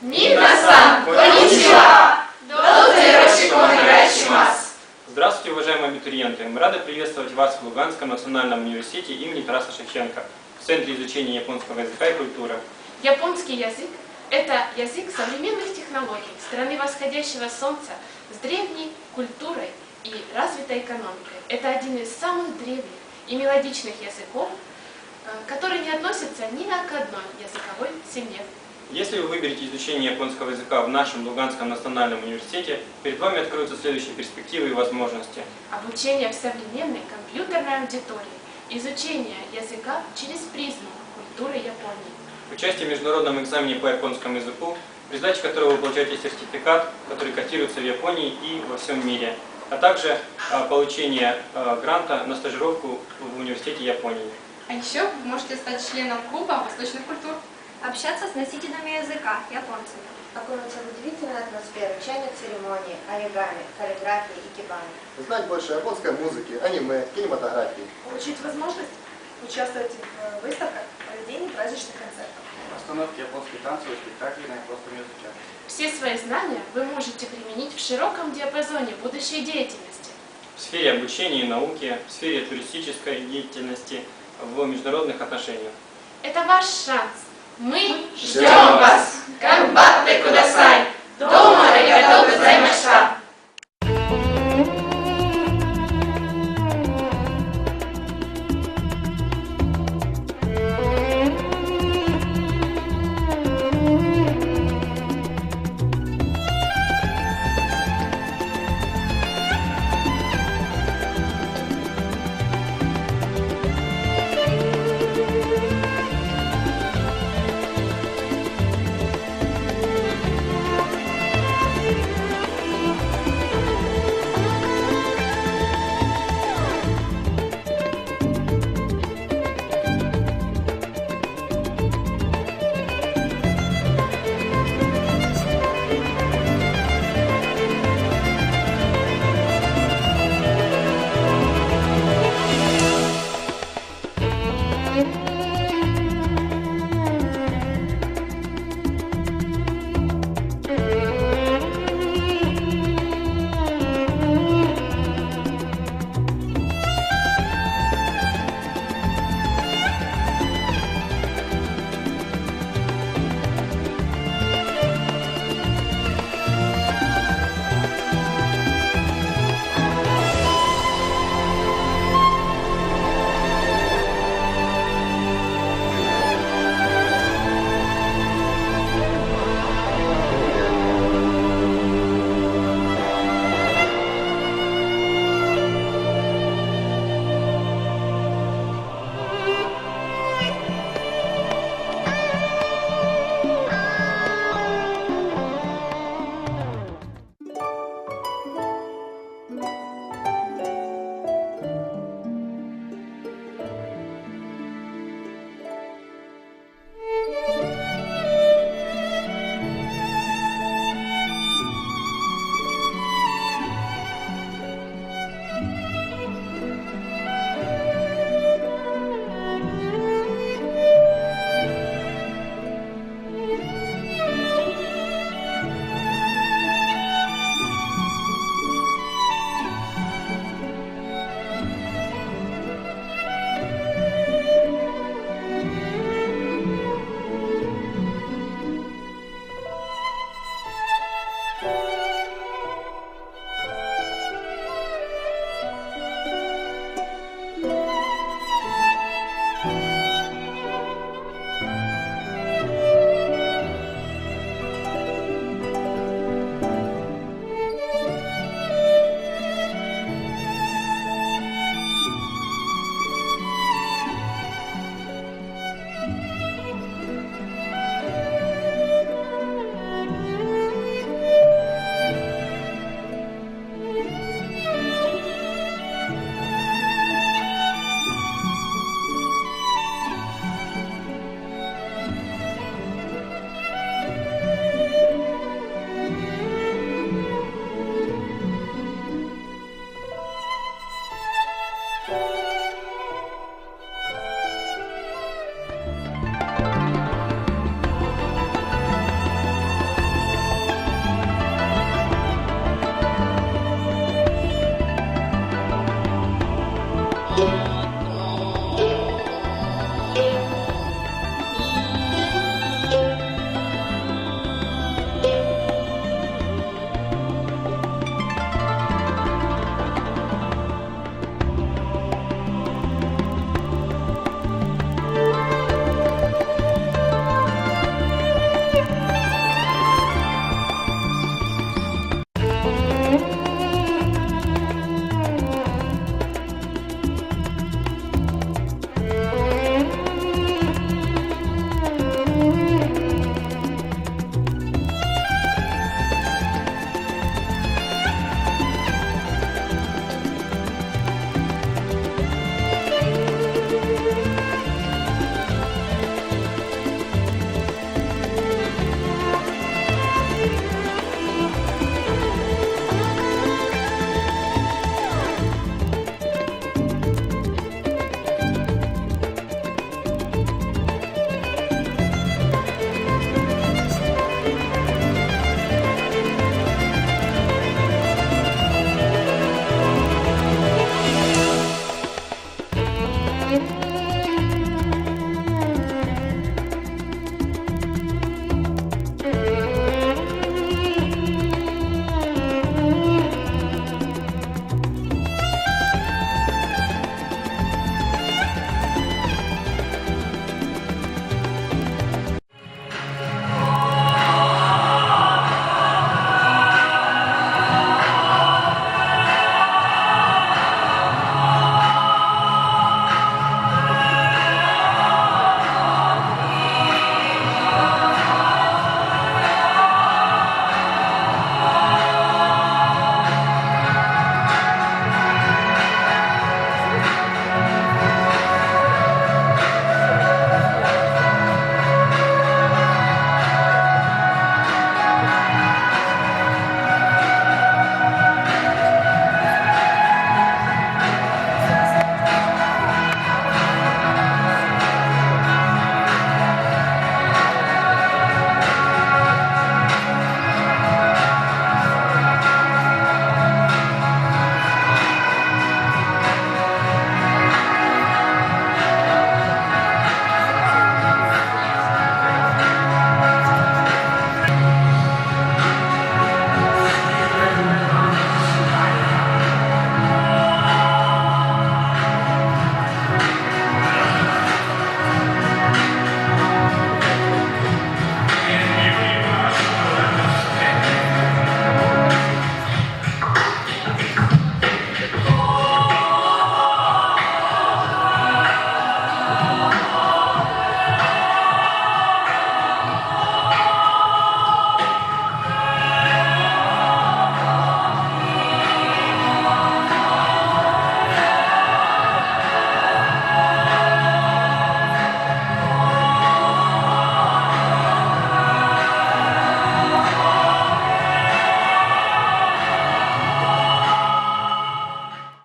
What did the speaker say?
Мина-сан, Нагайшимас! Здравствуйте, уважаемые абитуриенты! Мы рады приветствовать вас в Луганском национальном университете имени Тараса Шевченко в Центре изучения японского языка и культуры. Японский язык – это язык современных технологий, страны восходящего солнца с древней культурой и развитой экономикой. Это один из самых древних и мелодичных языков, э, который не относится ни к одной языковой семье. Если вы выберете изучение японского языка в нашем Луганском национальном университете, перед вами откроются следующие перспективы и возможности. Обучение в современной компьютерной аудитории, изучение языка через призму культуры Японии. Участие в международном экзамене по японскому языку, при сдаче которого вы получаете сертификат, который котируется в Японии и во всем мире, а также а, получение а, гранта на стажировку в университете Японии. А еще вы можете стать членом клуба восточных культур. Общаться с носителями языка, японцами. окунуться в удивительную атмосферу чайных церемоний, оригами, каллиграфии и кибани. Знать больше японской музыки, аниме, кинематографии. получить возможность участвовать в выставках, проведении праздничных концертов. Постановки японских танцев и спектаклей на японском языке. Все свои знания вы можете применить в широком диапазоне будущей деятельности. В сфере обучения и науки, в сфере туристической деятельности, в международных отношениях. Это ваш шанс. Мы ждем вас, Камбат Кудасай, дома я готовы займаша. in